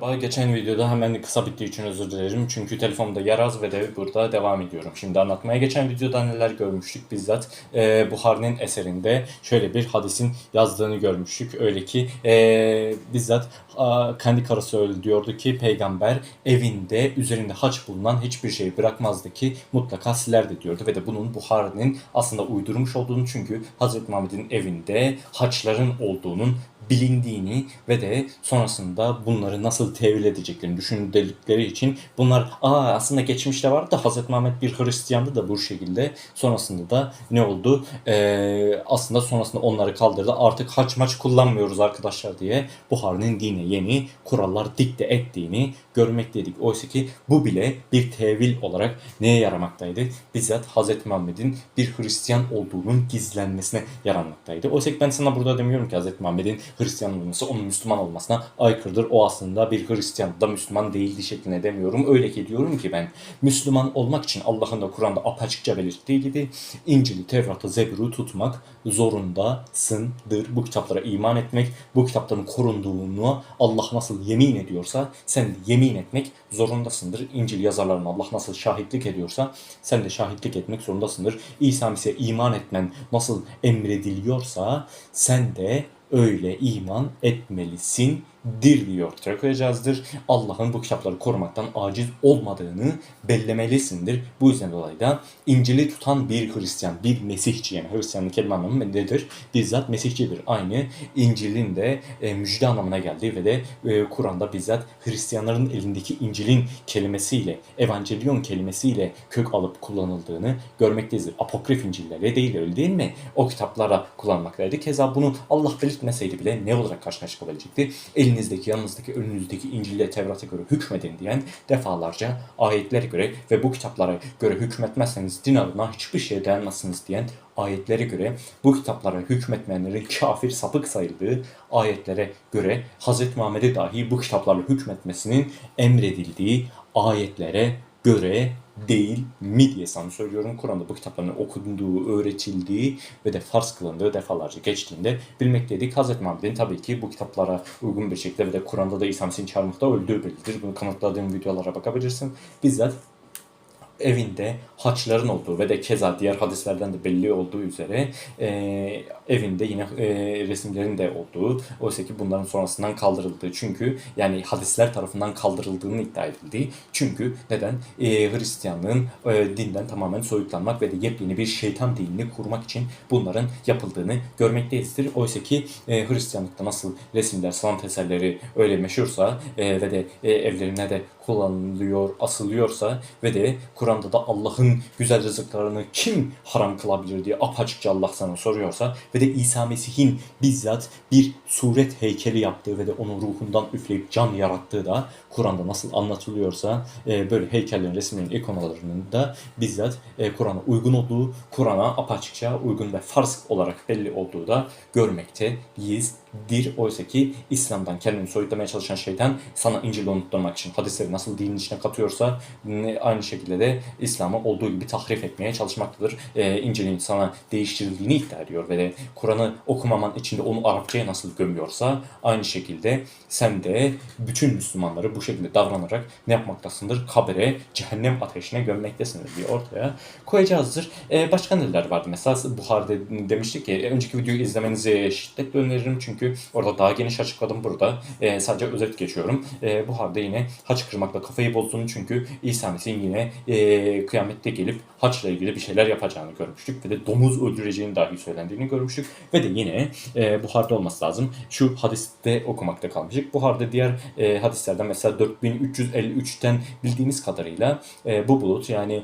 Merhaba, Geçen videoda hemen kısa bittiği için özür dilerim. Çünkü telefonumda yer az ve de burada devam ediyorum. Şimdi anlatmaya. Geçen videoda neler görmüştük bizzat e, Buhari'nin eserinde şöyle bir hadisin yazdığını görmüştük. Öyle ki e, bizzat a, kendi karısı öyle diyordu ki peygamber evinde üzerinde haç bulunan hiçbir şeyi bırakmazdı ki mutlaka silerdi diyordu. Ve de bunun Buhari'nin aslında uydurmuş olduğunu çünkü Hazreti Muhammed'in evinde haçların olduğunun bilindiğini ve de sonrasında bunları nasıl tevil edeceklerini düşündükleri için bunlar aa aslında geçmişte vardı da Hazreti Muhammed bir Hristiyandı da bu şekilde. Sonrasında da ne oldu? Ee, aslında sonrasında onları kaldırdı. Artık haç maç kullanmıyoruz arkadaşlar. diye Buhari'nin dine yeni kurallar dikte ettiğini görmekteydik. Oysa ki bu bile bir tevil olarak neye yaramaktaydı? Bizzat Hazreti Muhammed'in bir Hristiyan olduğunun gizlenmesine yaranmaktaydı. Oysa ki ben sana burada demiyorum ki Hazreti Muhammed'in Hristiyan olması onun Müslüman olmasına aykırıdır. O aslında bir Hristiyan da Müslüman değildi şeklinde demiyorum. Öyle ki diyorum ki ben Müslüman olmak için Allah'ın da Kur'an'da apaçıkça belirttiği gibi İncil'i, Tevrat'ı, Zebur'u tutmak zorundasındır. Bu kitaplara iman etmek, bu kitapların korunduğunu Allah nasıl yemin ediyorsa sen de yemin etmek zorundasındır. İncil yazarlarına Allah nasıl şahitlik ediyorsa sen de şahitlik etmek zorundasındır. İsa Mesih'e iman etmen nasıl emrediliyorsa sen de öyle iman etmelisin dir diye ortaya koyacağızdır. Allah'ın bu kitapları korumaktan aciz olmadığını bellemelisindir. Bu yüzden dolayı da İncil'i tutan bir Hristiyan, bir Mesihçi yani Hristiyanlık kelime anlamı nedir? Bizzat Mesihçidir. Aynı İncil'in de e, müjde anlamına geldiği ve de e, Kur'an'da bizzat Hristiyanların elindeki İncil'in kelimesiyle, Evangelion kelimesiyle kök alıp kullanıldığını görmekteyiz. Apokrif İncil'lere değil öyle değil mi? O kitaplara kullanmaktaydı. Keza bunu Allah belirtmeseydi bile ne olarak karşına çıkabilecekti? Elinizdeki, yanınızdaki, önünüzdeki İncil'e, Tevrat'a göre hükmedin diyen defalarca ayetlere göre ve bu kitaplara göre hükmetmezseniz din adına hiçbir şeye dayanmazsınız diyen ayetlere göre bu kitaplara hükmetmeyenlerin kafir sapık sayıldığı ayetlere göre Hz. Muhammed'e dahi bu kitaplarla hükmetmesinin emredildiği ayetlere göre değil mi diye sana söylüyorum. Kur'an'da bu kitapların okunduğu, öğretildiği ve de farz kılındığı defalarca geçtiğinde bilmekteydik. Hazreti Muhammed'in tabii ki bu kitaplara uygun bir şekilde ve de Kur'an'da da İsa Mesih'in çarmıhta öldüğü bellidir. Bunu kanıtladığım videolara bakabilirsin. Bizzat evinde haçların olduğu ve de keza diğer hadislerden de belli olduğu üzere e, evinde yine e, resimlerin de olduğu oysa ki bunların sonrasından kaldırıldığı. Çünkü yani hadisler tarafından kaldırıldığını iddia edildiği. Çünkü neden? E, Hristiyanlığın e, dinden tamamen soyutlanmak ve de yepyeni bir şeytan dinini kurmak için bunların yapıldığını görmekteyizdir. Oysa ki e, Hristiyanlıkta nasıl resimler, sanat eserleri öyle meşhursa e, ve de e, evlerine de kullanılıyor, asılıyorsa ve de Kur'an'da da Allah'ın güzel rızıklarını kim haram kılabilir diye apaçıkça Allah sana soruyorsa ve de İsa Mesih'in bizzat bir suret heykeli yaptığı ve de onun ruhundan üfleyip can yarattığı da Kur'an'da nasıl anlatılıyorsa e, böyle heykellerin, resimlerin, ikonalarının da bizzat e, Kur'an'a uygun olduğu, Kur'an'a apaçıkça uygun ve farz olarak belli olduğu da görmekteyiz dir. Oysa ki İslam'dan kendini soyutlamaya çalışan şeytan sana İncil'i unutturmak için hadisleri nasıl dinin içine katıyorsa aynı şekilde de İslam'ı olduğu gibi tahrif etmeye çalışmaktadır. Ee, İncil'in sana değiştirildiğini iddia ediyor ve de Kur'an'ı okumaman içinde onu Arapçaya nasıl gömüyorsa aynı şekilde sen de bütün Müslümanları bu şekilde davranarak ne yapmaktasındır? Kabere, cehennem ateşine gömmektesindir diye ortaya koyacağızdır. Ee, başka neler vardı? Mesela Buhar'da demiştik ki önceki videoyu izlemenizi şiddetle öneririm çünkü orada daha geniş açıkladım burada. E, sadece özet geçiyorum. E, Buhar'da yine haç kırmakla kafayı bozduğunu çünkü İsa Mesih'in yine e, kıyamette gelip haçla ilgili bir şeyler yapacağını görmüştük ve de domuz öldüreceğini dahi söylendiğini görmüştük ve de yine e, Buhar'da olması lazım. Şu hadiste okumakta kalmıştık. Buhar'da diğer e, hadislerden mesela 4353'ten bildiğimiz kadarıyla e, bu bulut yani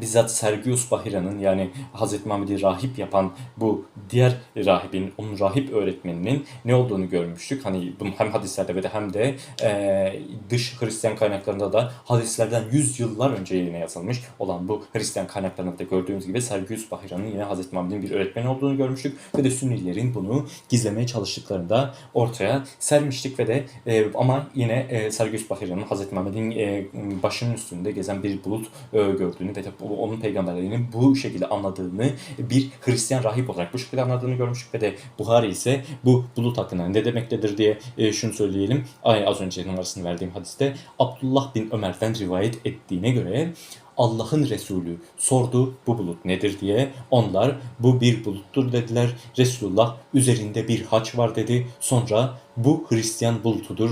bizzat Sergius Bahira'nın yani Hazreti Muhammed'i rahip yapan bu diğer rahibin, onun rahip öğretmeninin ne olduğunu görmüştük. Hani hem hadislerde ve de hem de e, dış Hristiyan kaynaklarında da hadislerden 100 yıllar önce yine yazılmış olan bu Hristiyan kaynaklarında da gördüğümüz gibi Sergius Bahira'nın yine Hazreti Muhammed'in bir öğretmeni olduğunu görmüştük ve de Sünnilerin bunu gizlemeye çalıştıklarını da ortaya sermiştik ve de e, ama yine e, Sergius Bahira'nın Hazreti Muhammed'in e, başının üstünde gezen bir bulut e, gördüğünü ve de onun peygamberliğini bu şekilde anladığını bir Hristiyan rahip olarak bu şekilde anladığını görmüştük ve de Buhari ise bu bulut hakkında ne demektedir diye e, şunu söyleyelim. Aynı az önce numarasını verdiğim hadiste Abdullah bin Ömer'den rivayet ettiğine göre Allah'ın Resulü sordu bu bulut nedir diye. Onlar bu bir buluttur dediler. Resulullah üzerinde bir haç var dedi. Sonra bu Hristiyan bulutudur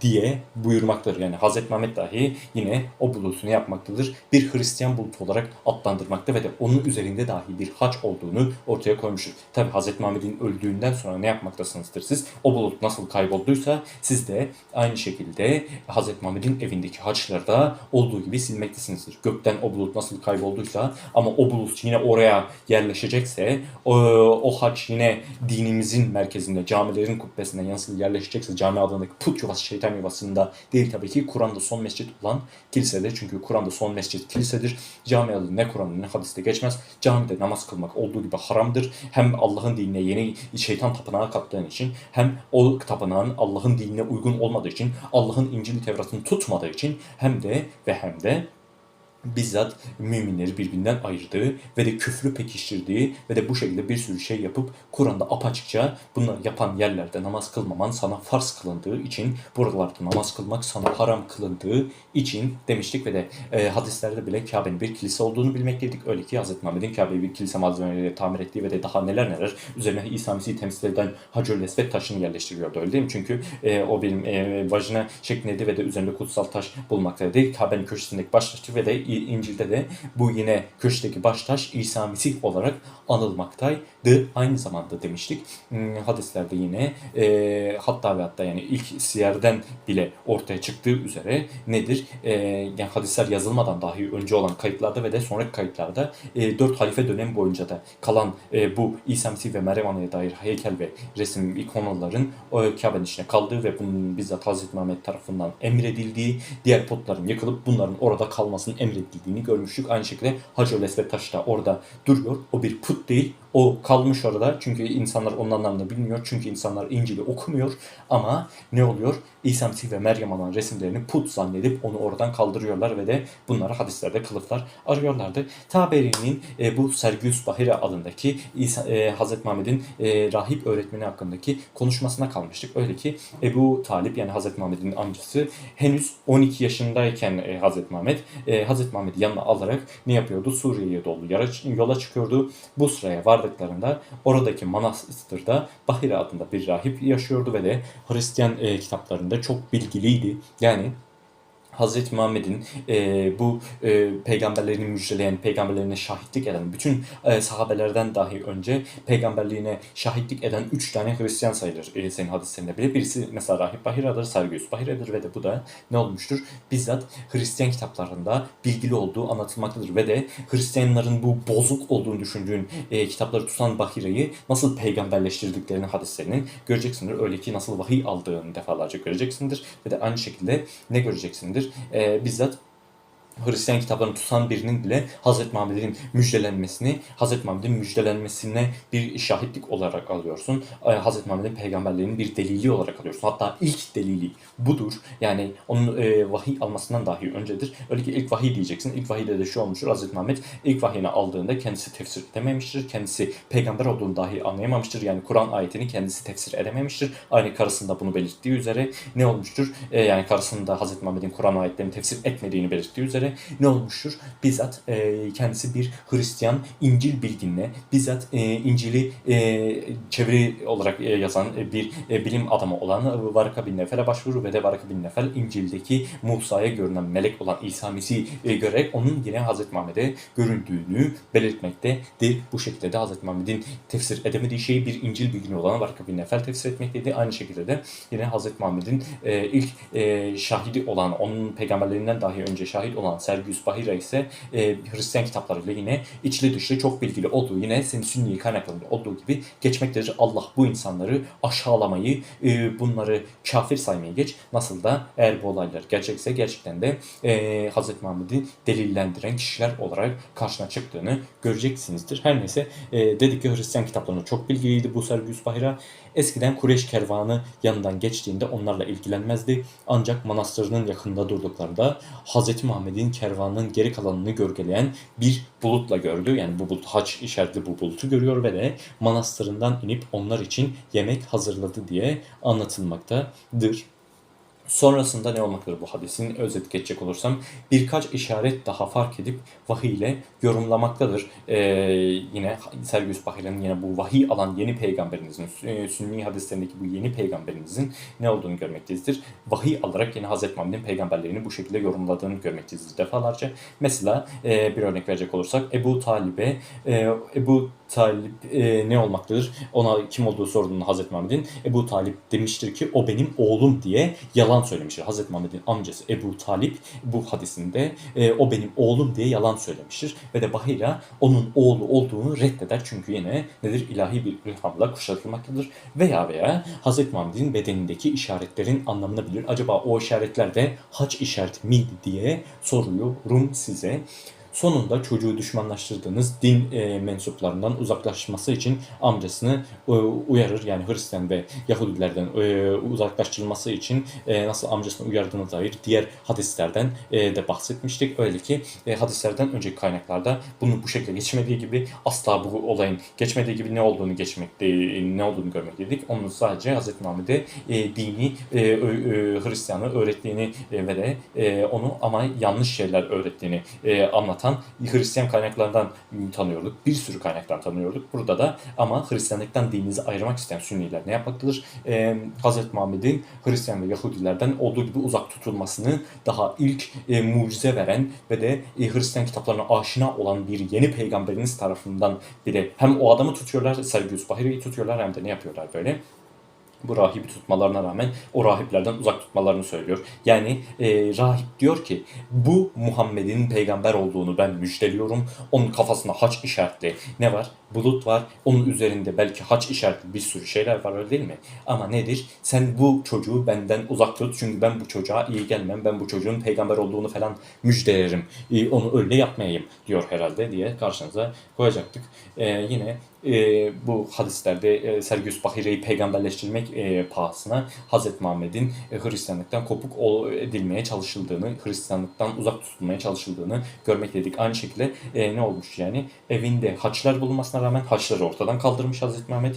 diye buyurmaktadır. Yani Hazreti Mehmet dahi yine o bulutunu yapmaktadır. Bir Hristiyan bulutu olarak adlandırmakta ve de onun üzerinde dahi bir haç olduğunu ortaya koymuştur. Tabi Hazreti Muhammed'in öldüğünden sonra ne yapmaktasınızdır siz? O bulut nasıl kaybolduysa siz de aynı şekilde Hazreti Muhammed'in evindeki haçları da olduğu gibi silmektesinizdir. Gökten o bulut nasıl kaybolduysa ama o bulut yine oraya yerleşecekse o, o haç yine dinimizin merkezinde camilerin kubbesinde nasıl yerleşecekse cami adındaki put yuvası şeytan yuvasında değil tabii ki Kur'an'da son mescit olan kilisedir. Çünkü Kur'an'da son mescit kilisedir. Cami adı ne Kur'an'da ne hadiste geçmez. Camide namaz kılmak olduğu gibi haramdır. Hem Allah'ın dinine yeni şeytan tapınağı kattığın için hem o tapınağın Allah'ın dinine uygun olmadığı için Allah'ın İncil Tevrat'ını tutmadığı için hem de ve hem de bizzat müminleri birbirinden ayırdığı ve de küfrü pekiştirdiği ve de bu şekilde bir sürü şey yapıp Kur'an'da apaçıkça bunları yapan yerlerde namaz kılmaman sana farz kılındığı için buralarda namaz kılmak sana haram kılındığı için demiştik ve de e, hadislerde bile Kabe'nin bir kilise olduğunu bilmekteydik. Öyle ki Hz. Muhammed'in Kabe'yi bir kilise malzemeleriyle tamir ettiği ve de daha neler neler üzerine İsa Mesih'i temsil eden Hacer Esved taşını yerleştiriyordu öyle değil mi? Çünkü e, o benim e, vajina şeklindeydi ve de üzerinde kutsal taş bulunmaktaydı. Kabe'nin köşesindeki baş taşı ve de İncil'de de bu yine köşedeki baş taş İsa Mesih olarak anılmaktaydı. Aynı zamanda demiştik hmm, hadislerde yine e, hatta ve hatta yani ilk siyerden bile ortaya çıktığı üzere nedir? E, yani hadisler yazılmadan dahi önce olan kayıtlarda ve de sonraki kayıtlarda e, 4 halife dönemi boyunca da kalan e, bu İsa Mesih ve Meryem Ana'ya dair heykel ve resim ikonaların o Kabe'nin içine kaldığı ve bunun bizzat Hazreti Muhammed tarafından emredildiği, diğer putların yıkılıp bunların orada kalmasının emredildiğini görmüştük. Aynı şekilde Hacer Esved taşı da orada duruyor. O bir put değil. O kalmış orada. Çünkü insanlar onun anlamını bilmiyor. Çünkü insanlar İncil'i okumuyor. Ama ne oluyor? İsa Mesih ve Meryem Ana'nın resimlerini put zannedip onu oradan kaldırıyorlar ve de bunları hadislerde kılıflar arıyorlardı. Taberi'nin e, bu Sergius Bahire adındaki İsa, e, Hazreti Muhammed'in e, rahip öğretmeni hakkındaki konuşmasına kalmıştık. Öyle ki Ebu Talip yani Hazreti Muhammed'in amcası henüz 12 yaşındayken e, Hazreti Muhammed e, Hazreti Muhammed'i yanına alarak ne yapıyordu? Suriye'ye yara- yola çıkıyordu. Bu sıraya vardıklarında oradaki manastırda Bahire adında bir rahip yaşıyordu ve de Hristiyan e, kitaplarında çok bilgiliydi. Yani Hazreti Muhammed'in e, bu e, peygamberlerini müjdeleyen, peygamberlerine şahitlik eden, bütün e, sahabelerden dahi önce peygamberliğine şahitlik eden üç tane Hristiyan sayılır e, senin hadislerinde bile. Birisi mesela Rahip Bahira'dır, Sergius Bahira'dır ve de bu da ne olmuştur? Bizzat Hristiyan kitaplarında bilgili olduğu anlatılmaktadır ve de Hristiyanların bu bozuk olduğunu düşündüğün e, kitapları tutan Bahira'yı nasıl peygamberleştirdiklerini hadislerinin göreceksindir. Öyle ki nasıl vahiy aldığını defalarca göreceksindir ve de aynı şekilde ne göreceksindir? E, bizzat Hristiyan kitaplarını tutan birinin bile Hazreti Muhammed'in müjdelenmesini, Hazreti Muhammed'in müjdelenmesine bir şahitlik olarak alıyorsun. Ee, Hazreti Muhammed'in peygamberliğinin bir delili olarak alıyorsun. Hatta ilk delili budur. Yani onun e, vahiy almasından dahi öncedir. Öyle ki ilk vahiy diyeceksin. İlk vahiyde de şu olmuştur. Hazreti Muhammed ilk vahiyini aldığında kendisi tefsir edememiştir. Kendisi peygamber olduğunu dahi anlayamamıştır. Yani Kur'an ayetini kendisi tefsir edememiştir. Aynı karısında bunu belirttiği üzere ne olmuştur? E, yani karısında Hazreti Muhammed'in Kur'an ayetlerini tefsir etmediğini belirttiği üzere ne olmuştur? Bizzat e, kendisi bir Hristiyan İncil bilginle, bizzat e, İncil'i e, çeviri olarak e, yazan e, bir e, bilim adamı olan e, Varaka bin Nefel'e başvurur ve de Varaka bin Nefel İncil'deki Musa'ya görünen melek olan İsa Mesih'i e, görerek onun yine Hazreti Muhammed'e göründüğünü belirtmektedir. Bu şekilde de Hazreti Muhammed'in tefsir edemediği şeyi bir İncil bilgini olan Varaka bin Nefel tefsir etmekteydi. Aynı şekilde de yine Hazreti Muhammed'in e, ilk e, şahidi olan, onun peygamberlerinden dahi önce şahit olan Sergius Bahira ise e, Hristiyan kitaplarıyla yine içli dışlı çok bilgili olduğu yine sünni kaynaklarında olduğu gibi geçmektedir. Allah bu insanları aşağılamayı, e, bunları kafir saymayı geç. Nasıl da eğer bu olaylar gerçekse gerçekten de e, Hz. Muhammed'i delillendiren kişiler olarak karşına çıktığını göreceksinizdir. Her neyse e, dedik ki Hristiyan kitaplarında çok bilgiliydi bu Sergius Bahira. Eskiden Kureyş kervanı yanından geçtiğinde onlarla ilgilenmezdi. Ancak manastırının yakında durduklarında Hz. Muhammed'in Muhammed'in kervanının geri kalanını gölgeleyen bir bulutla gördü. Yani bu bulut haç işaretli bu bulutu görüyor ve de manastırından inip onlar için yemek hazırladı diye anlatılmaktadır. Sonrasında ne olmaktadır bu hadisin özet geçecek olursam birkaç işaret daha fark edip vahiy ile yorumlamaktadır. Ee, yine Sergius Bahir'in yine bu vahiy alan yeni peygamberinizin, e, Sünni hadislerindeki bu yeni peygamberinizin ne olduğunu görmekteyizdir. Vahiy alarak yine Hazreti Muhammed'in peygamberlerini bu şekilde yorumladığını görmekteyizdir defalarca. Mesela e, bir örnek verecek olursak Ebu Talib'e e, Ebu Talip e, ne olmaktadır? Ona kim olduğu sorduğunda Hazreti Muhammed'in Ebu Talip demiştir ki o benim oğlum diye yalan söylemiştir. Hazreti Muhammed'in amcası Ebu Talip bu hadisinde e, o benim oğlum diye yalan söylemiştir. Ve de Bahira onun oğlu olduğunu reddeder. Çünkü yine nedir? ilahi bir ilhamla kuşatılmaktadır. Veya veya Hazreti Muhammed'in bedenindeki işaretlerin anlamını bilir. Acaba o işaretler de haç işareti miydi diye soruyorum size. Sonunda çocuğu düşmanlaştırdığınız din e, mensuplarından uzaklaşması için amcasını e, uyarır. Yani Hristiyan ve Yahudilerden e, uzaklaştırılması için e, nasıl amcasını uyardığına dair diğer hadislerden e, de bahsetmiştik. Öyle ki e, hadislerden önceki kaynaklarda bunu bu şekilde geçmediği gibi asla bu olayın geçmediği gibi ne olduğunu geçmekte ne olduğunu görmekteydik. Onun sadece Hz. Muhammed'e e, dini e, ö, Hristiyanı öğrettiğini e, ve de e, onu ama yanlış şeyler öğrettiğini e, anlatan Hristiyan kaynaklardan tanıyorduk. Bir sürü kaynaktan tanıyorduk. Burada da ama Hristiyanlıktan dininizi ayırmak isteyen Sünniler ne yapmaktadır? E, Hz. Muhammed'in Hristiyan ve Yahudilerden olduğu gibi uzak tutulmasını daha ilk e, mucize veren ve de e, Hristiyan kitaplarına aşina olan bir yeni peygamberiniz tarafından bile hem o adamı tutuyorlar, Sergius Bahiri'yi tutuyorlar hem de ne yapıyorlar böyle? Bu rahibi tutmalarına rağmen o rahiplerden uzak tutmalarını söylüyor. Yani e, rahip diyor ki bu Muhammed'in peygamber olduğunu ben müjdeliyorum. Onun kafasında haç işaretli ne var? Bulut var. Onun üzerinde belki haç işaretli bir sürü şeyler var öyle değil mi? Ama nedir? Sen bu çocuğu benden uzak tut. Çünkü ben bu çocuğa iyi gelmem. Ben bu çocuğun peygamber olduğunu falan müjdelerim. E, onu öyle yapmayayım diyor herhalde diye karşınıza koyacaktık. E, yine e, bu hadislerde e, Sergius Bahire'yi peygamberleştirmek e, pahasına Hz. Muhammed'in e, Hristiyanlıktan kopuk edilmeye çalışıldığını, Hristiyanlıktan uzak tutulmaya çalışıldığını görmekteydik. Aynı şekilde e, ne olmuş yani? Evinde haçlar bulunmasına rağmen haçları ortadan kaldırmış Hz. Muhammed.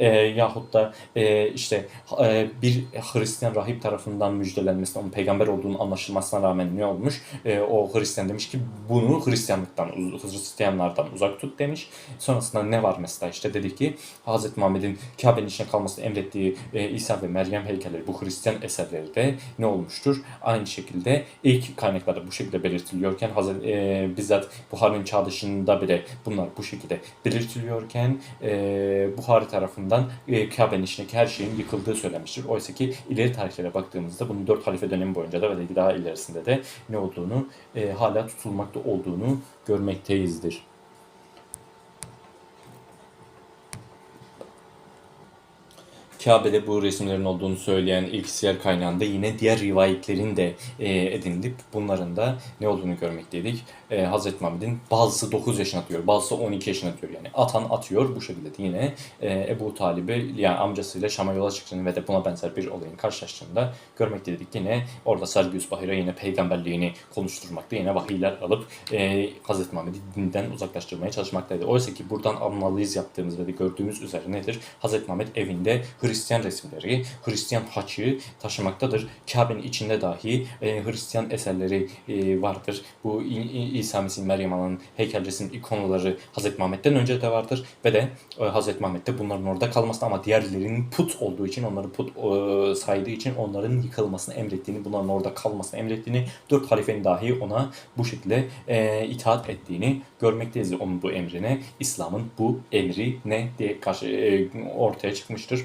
E, yahut da e, işte e, bir Hristiyan rahip tarafından müjdelenmesine, onun peygamber olduğunu anlaşılmasına rağmen ne olmuş? E, o Hristiyan demiş ki bunu Hristiyanlıktan, Hristiyanlardan uzak tut demiş. Sonrasında ne var mesela işte dedi ki Hz. Muhammed'in Kabe'nin içine kalmasını emrettiği e, İsa ve Meryem heykelleri bu Hristiyan eserleri de ne olmuştur? Aynı şekilde ilk kaynaklarda bu şekilde belirtiliyorken Hazreti, e, bizzat Buhari'nin çağ dışında bile bunlar bu şekilde belirtiliyorken e, Buhari tarafından e, Kabe'nin içindeki her şeyin yıkıldığı söylenmiştir. Oysa ki ileri tarihlere baktığımızda bunun dört halife dönemi boyunca da ve daha ilerisinde de ne olduğunu e, hala tutulmakta olduğunu görmekteyizdir. Kabe'de bu resimlerin olduğunu söyleyen ilk siyer kaynağında yine diğer rivayetlerin de e, edinilip bunların da ne olduğunu görmekteydik. E, Hazreti Muhammed'in bazısı 9 yaşına atıyor, bazısı 12 yaşına atıyor. Yani atan atıyor bu şekilde de yine e, Ebu Talib'i yani amcasıyla Şam'a yola çıktığını ve de buna benzer bir olayın karşılaştığında görmekteydik. Yine orada Sergius Bahira yine peygamberliğini konuşturmakta, yine vahiyler alıp e, Hazreti Muhammed'i dinden uzaklaştırmaya çalışmaktaydı. Oysa ki buradan analiz yaptığımız ve de gördüğümüz üzere nedir? Hazreti Muhammed evinde Hristiyan resimleri, Hristiyan haçı taşımaktadır. Kabe'nin içinde dahi e, Hristiyan eserleri e, vardır. Bu İsa Mesih Meryem Ana'nın heykelcesinin ikonaları Hazreti Muhammed'den önce de vardır ve de e, Hazreti Muhammed'de bunların orada kalmasını ama diğerlerinin put olduğu için onları put e, saydığı için onların yıkılmasını emrettiğini, bunların orada kalmasını emrettiğini, dört halifenin dahi ona bu şekilde e, itaat ettiğini görmekteyiz. Onun bu emrine, İslam'ın bu emri ne diye karşı e, ortaya çıkmıştır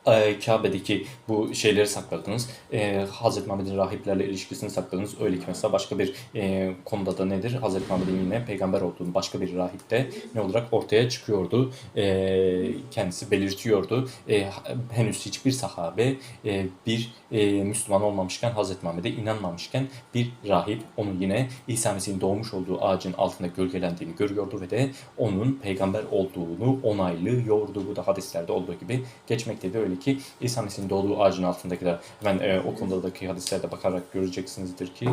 e, Kabe'deki bu şeyleri sakladınız. E, Hazreti Muhammed'in rahiplerle ilişkisini sakladınız. Öyle ki mesela başka bir e, konuda da nedir? Hazreti Muhammed'in yine peygamber olduğunu başka bir rahipte ne olarak ortaya çıkıyordu. E, kendisi belirtiyordu. E, henüz hiçbir sahabe e, bir e, Müslüman olmamışken Hazreti Muhammed'e inanmamışken bir rahip onu yine İsa Mesih'in doğmuş olduğu ağacın altında gölgelendiğini görüyordu ve de onun peygamber olduğunu onaylıyordu. Bu da hadislerde olduğu gibi geçmekteydi. Öyle ki İsa Mesih'in doğduğu ağacın altındaki de hemen e, o konudaki hadislerde bakarak göreceksinizdir ki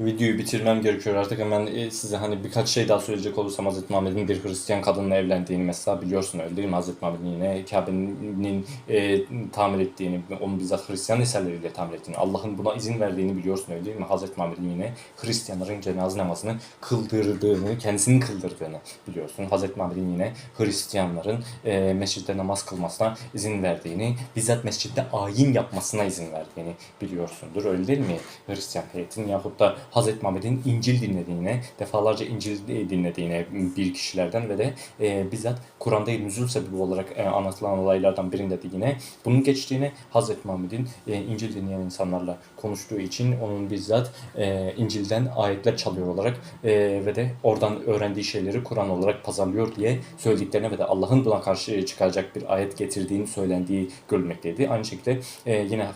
videoyu bitirmem gerekiyor artık hemen e, size hani birkaç şey daha söyleyecek olursam Hazreti Muhammed'in bir Hristiyan kadınla evlendiğini mesela biliyorsun öyle değil mi? Hazreti Muhammed'in yine Kabe'nin e, tamir ettiğini, onun bizzat Hristiyan eserleriyle tamir ettiğini, Allah'ın buna izin verdiğini biliyorsun öyle değil mi? Hazreti Muhammed'in yine Hristiyanların cenaze namazını kıldırdığını, kendisinin kıldırdığını biliyorsun. Hazreti Muhammed'in yine Hristiyanların e, mescitte namaz kılmasına izin verdiğini, bizzat mescitte ayin yapmasına izin verdiğini biliyorsundur. Öyle değil mi? Hristiyan heyetin yahut da Hazreti Muhammed'in İncil dinlediğine, defalarca İncil dinlediğine bir kişilerden ve de e, bizzat Kur'an'da nüzul sebebi olarak e, anlatılan olaylardan birinde de yine bunun geçtiğini Hazreti Muhammed'in e, İncil dinleyen insanlarla konuştuğu için onun bizzat e, İncil'den ayetler çalıyor olarak e, ve de oradan öğrendiği şeyleri Kur'an olarak pazarlıyor diye söylediklerine ve de Allah'ın buna karşı çıkacak bir ayet getirdiğini söylendiği görülmekteydi. Aynı şekilde e, yine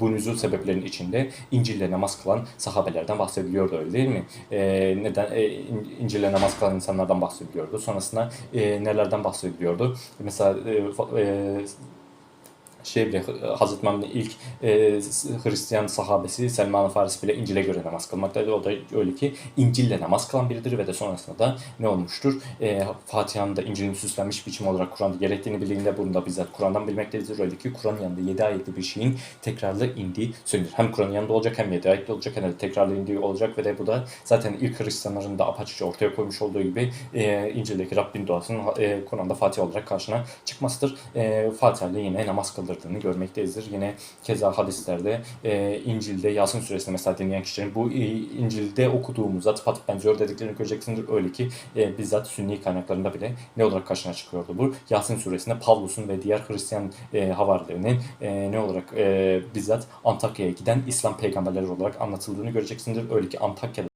bu nüzul sebeplerinin içinde İncil'le namaz kılan sahabelerden bahsediliyordu öyle değil mi? E, neden e, İn- İncil'le namaz kılan insanlardan bahsediliyordu. Sonrasında e, nelerden bahsediliyordu? Mesela e, e, şey bile Hazreti Muhammed'in ilk e, Hristiyan sahabesi Selman-ı Farisi bile İncil'e göre namaz kılmaktaydı. O da öyle ki İncil'le namaz kılan biridir ve de sonrasında da ne olmuştur? E, Fatiha'nın da İncil'in süslenmiş biçim olarak Kur'an'da gerektiğini bildiğinde bunu da bizzat Kur'an'dan bilmektedir. Öyle ki Kur'an'ın yanında 7 ayetli bir şeyin tekrarlı indiği söylenir. Hem Kur'an'ın yanında olacak hem 7 ayetli olacak hem de tekrarlı indiği olacak ve de bu da zaten ilk Hristiyanların da apaçıkça ortaya koymuş olduğu gibi e, İncil'deki Rabbin duasının e, Kur'an'da Fatiha olarak karşına çıkmasıdır. E, Fatiha yine namaz kıldırdığını görmekteyizdir. Yine keza hadislerde e, İncil'de Yasin suresinde mesela dinleyen kişilerin bu e, İncil'de okuduğumuza tıpatıp benziyor dediklerini göreceksindir. Öyle ki e, bizzat Sünni kaynaklarında bile ne olarak karşına çıkıyordu bu? Yasin suresinde Pavlus'un ve diğer Hristiyan e, havarilerinin e, ne olarak e, bizzat Antakya'ya giden İslam peygamberleri olarak anlatıldığını göreceksindir. Öyle ki Antakya'da